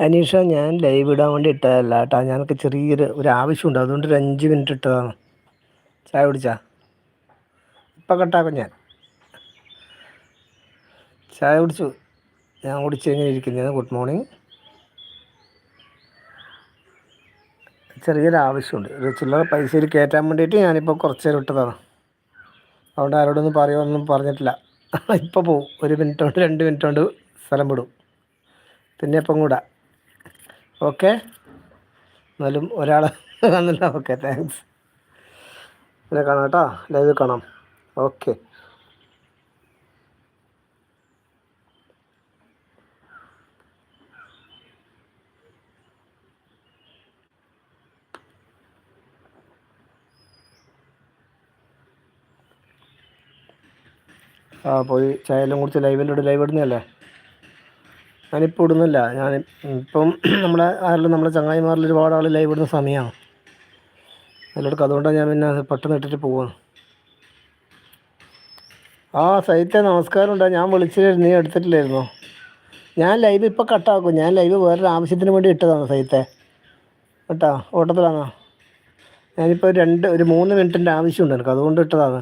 അനീഷ ഞാൻ ലൈവ് ഇടാൻ വേണ്ടി ഇട്ടതല്ല കേട്ടോ ഞാനൊക്കെ ചെറിയൊരു ഒരു ആവശ്യമുണ്ട്. അതുകൊണ്ട് ഒരു അഞ്ച് മിനിറ്റ് ഇട്ടതാണ്. ചായ കുടിച്ചാ? ഇപ്പം കട്ടാക്കും ഞാൻ. ചായ കുടിച്ചു. ഞാൻ കുടിച്ച് കഴിഞ്ഞാൽ ഗുഡ് മോർണിംഗ് ചെറിയൊരു ആവശ്യമുണ്ട്. ഒരു ചില്ലറ പൈസയിൽ കയറ്റാൻ വേണ്ടിയിട്ട് ഞാനിപ്പോൾ കുറച്ച് നേരം ഇട്ടതാണ്. അതുകൊണ്ട് ആരോടൊന്നും പറയുമൊന്നും പറഞ്ഞിട്ടില്ല. ഇപ്പോൾ പോവും. ഒരു മിനിറ്റ് കൊണ്ട് രണ്ട് മിനിറ്റ് കൊണ്ട് സ്ഥലം വിടും. പിന്നെ ഇപ്പം കൂടെ. ഓക്കെ? എന്നാലും ഒരാൾ വന്നില്ല. ഓക്കെ താങ്ക്സ് പിന്നെ കാണാം കേട്ടോ. ലൈവ് കാണാം. ഓക്കെ. ആ പോയി ചായയെല്ലാം കുടിച്ച് ലൈവിലൂടെ ലൈവ് ഇടുന്നതല്ലേ? ഞാനിപ്പോൾ ഇടുന്നില്ല ഞാൻ ഇപ്പം നമ്മളെ ആരെല്ലാം നമ്മളെ ചങ്ങായിമാരിൽ ഒരുപാട് ആൾ ലൈവ് ഇടുന്ന സമയമാണ് അതിലോട്ട് അതുകൊണ്ടാണ് ഞാൻ പിന്നെ പെട്ടെന്ന് ഇട്ടിട്ട് പോവാണ്. ആ സൈത്തെ നമസ്കാരം ഉണ്ടോ. ഞാൻ വിളിച്ചിരുന്നു നീ എടുത്തിട്ടില്ലായിരുന്നോ? ഞാൻ ലൈവ് ഇപ്പോൾ കട്ടാക്കും ഞാൻ ലൈവ് വേറൊരു ആവശ്യത്തിന് വേണ്ടി ഇട്ടതാണ് സൈത്തെ കേട്ടോ ഓട്ടത്തിലാണോ? ഞാനിപ്പോൾ രണ്ട് ഒരു മൂന്ന് മിനിറ്റിന്റെ ആവശ്യമുണ്ട്. എനിക്ക് അതുകൊണ്ട് ഇട്ടതാണ്.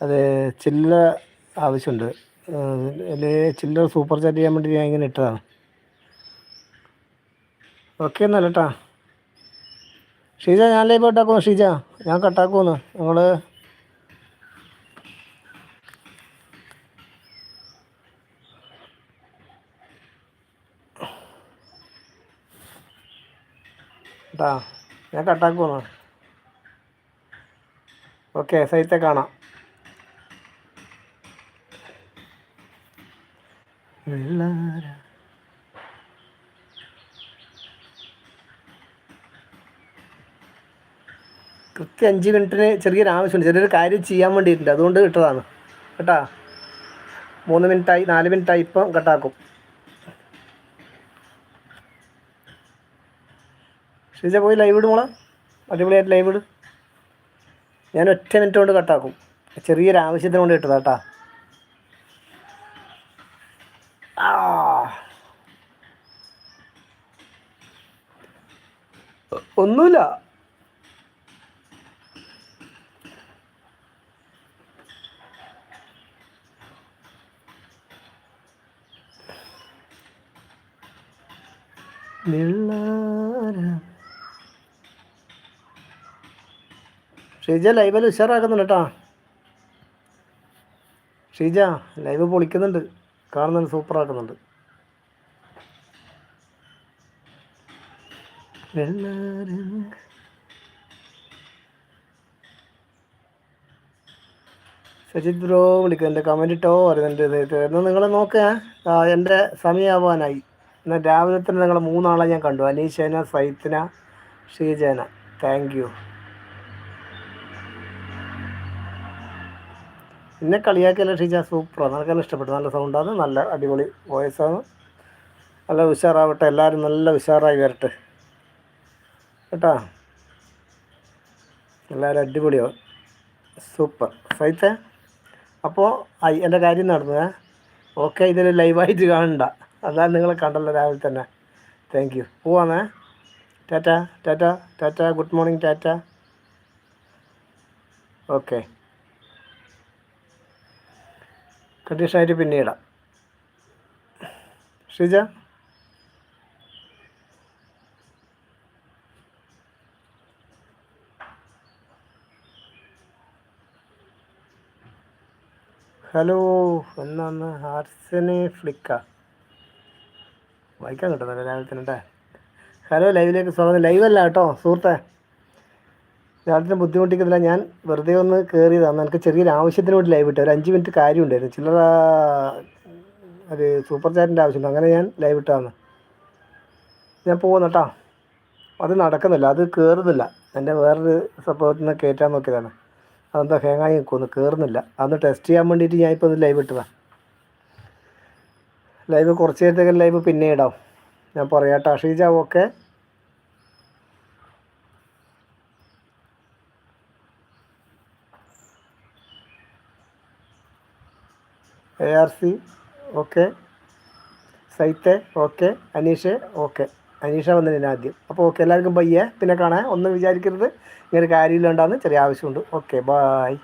അത് ചില്ല ആവശ്യമുണ്ട്. ചില്ലർ സൂപ്പർ ചാറ്റ് ചെയ്യാൻ വേണ്ടി ഞാൻ ഇങ്ങനെ ഇട്ടതാണ്. ഓക്കെ എന്നല്ല കേട്ടാ ഷീജ ഞാൻ ലൈവ് കട്ടാക്കുന്നു ഷീജ ഞാൻ കട്ടാക്കുമെന്ന് നിങ്ങൾ കേട്ടാ ഞാൻ കട്ടാക്കുന്നു ഓക്കെ സൈത്തെ കാണാം. വെള്ളാര. കൃത്യം അഞ്ച് മിനിറ്റിന് ചെറിയൊരു ആവശ്യമുണ്ട്. ചെറിയൊരു കാര്യം ചെയ്യാൻ വേണ്ടിയിട്ടുണ്ട്. അതുകൊണ്ട് ഇട്ടതാണ്. കേട്ടാ? മൂന്ന് മിനിറ്റായി നാല് മിനിറ്റായി ഇപ്പം കട്ടാക്കും. ശ്രീജ പോയി ലൈവ് ഇടും മോളെ. അടിപൊളിയായിട്ട് ലൈവ് ഇട്. ഞാൻ ഒറ്റ മിനിറ്റ് കൊണ്ട് കട്ടാക്കും. ചെറിയൊരു ആവശ്യത്തിന് കൊണ്ട് കേട്ടാ ആ ഒന്നുമില്ല. ഷീജ ലൈവിൽ ഉഷാറാക്കുന്നുണ്ട് കേട്ടോ. ഷീജ ലൈവ് പൊളിക്കുന്നുണ്ട്. കാണുന്നുണ്ട് സൂപ്പർ ആക്കുന്നുണ്ട് സജിത് ബ്രോ വിളിക്കും എന്റെ കമന്റ് ഇട്ടോ പറയുന്നുണ്ട് എന്നാൽ നിങ്ങൾ നോക്കുക എന്റെ സമയമാവാനായി എന്നാൽ രാവിലെ തന്നെ നിങ്ങൾ മൂന്നാളെ ഞാൻ കണ്ടു അനീഷേന സൈത്തിന ഷീജേന. താങ്ക് യു എന്നെ കളിയാക്കിയല്ല ഷീജ സൂപ്പറാണ് നിനക്കെല്ലാം ഇഷ്ടപ്പെട്ടു. നല്ല സൗണ്ടാണ് നല്ല അടിപൊളി വോയിസാണ് നല്ല ഉഷാറാവട്ടെ. എല്ലാവരും നല്ല ഉഷാറായി വരട്ടെ. കേട്ടാ? എല്ലാവരും അടിപൊളിയാവും സൂപ്പർ. സൈത്തെ അപ്പോൾ ആയി എന്റെ കാര്യം നടന്നു. ഓക്കെ ഇതിൽ ലൈവായിട്ട് കാണണ്ട. അതാണ് നിങ്ങളെ കണ്ടല്ലോ രാവിലെ തന്നെ. Thank you പോവാന്നേ. Tata tata tata. Good morning tata. Okay കണ്ടീഷനായിട്ട് പിന്നെ ഇടാം ഷിജ ഹലോ എന്നാന്ന് ഹാർസനെ ഫ്ലിക്ക. വായിക്കാൻ കിട്ടുന്നില്ല രാവിലെ തന്നെ ഹലോ ലൈവിലേക്ക് സ്വാഗതം. ലൈവല്ല കേട്ടോ സുഹൃത്തെ. രാവിലത്തെ ബുദ്ധിമുട്ടിക്കുന്നില്ല ഞാൻ വെറുതെ ഒന്ന് കയറിയതാണ് എനിക്ക് ചെറിയൊരു ആവശ്യത്തിന് വേണ്ടി ലൈവ് ഇട്ടു. ഒരു അഞ്ച് മിനിറ്റ് കാര്യം ഉണ്ടായിരുന്നു. ചില്ലറ ഒരു സൂപ്പർ ചാറ്റിന്റെ ആവശ്യമുണ്ട്. അങ്ങനെ ഞാൻ ലൈവ് ഇട്ടതാണ്. ഞാൻ പോകുന്നു കേട്ടോ അത് നടക്കുന്നില്ല. അത് കയറുന്നില്ല എന്റെ വേറൊരു സംഭവത്തിൽ നിന്ന് കയറ്റാൻ നോക്കിയതാണ്. അതെന്താ ഹേങ്ങായി നിൽക്കുമെന്ന് കയറുന്നില്ല അന്ന് ടെസ്റ്റ് ചെയ്യാൻ വേണ്ടിയിട്ട് ഞാൻ ഇപ്പോൾ ഒന്ന് ലൈവ് ഇട്ടതാണ് ലൈവ് കുറച്ച് നേരത്തേക്ക് ലൈവ് പിന്നെ ഇടാം ഞാൻ പറയാം Sheeja okay A R C okay സൈത്തെ okay Aneesh okay Aneesha വന്നതിന് ആദ്യം. അപ്പോൾ ഓക്കെ എല്ലാവർക്കും പയ്യെ പിന്നെ കാണാൻ ഒന്നും വിചാരിക്കരുത്. ഇങ്ങനെ കാര്യമില്ലാണ്ടാന്ന് ചെറിയ ആവശ്യമുണ്ട്. Okay bye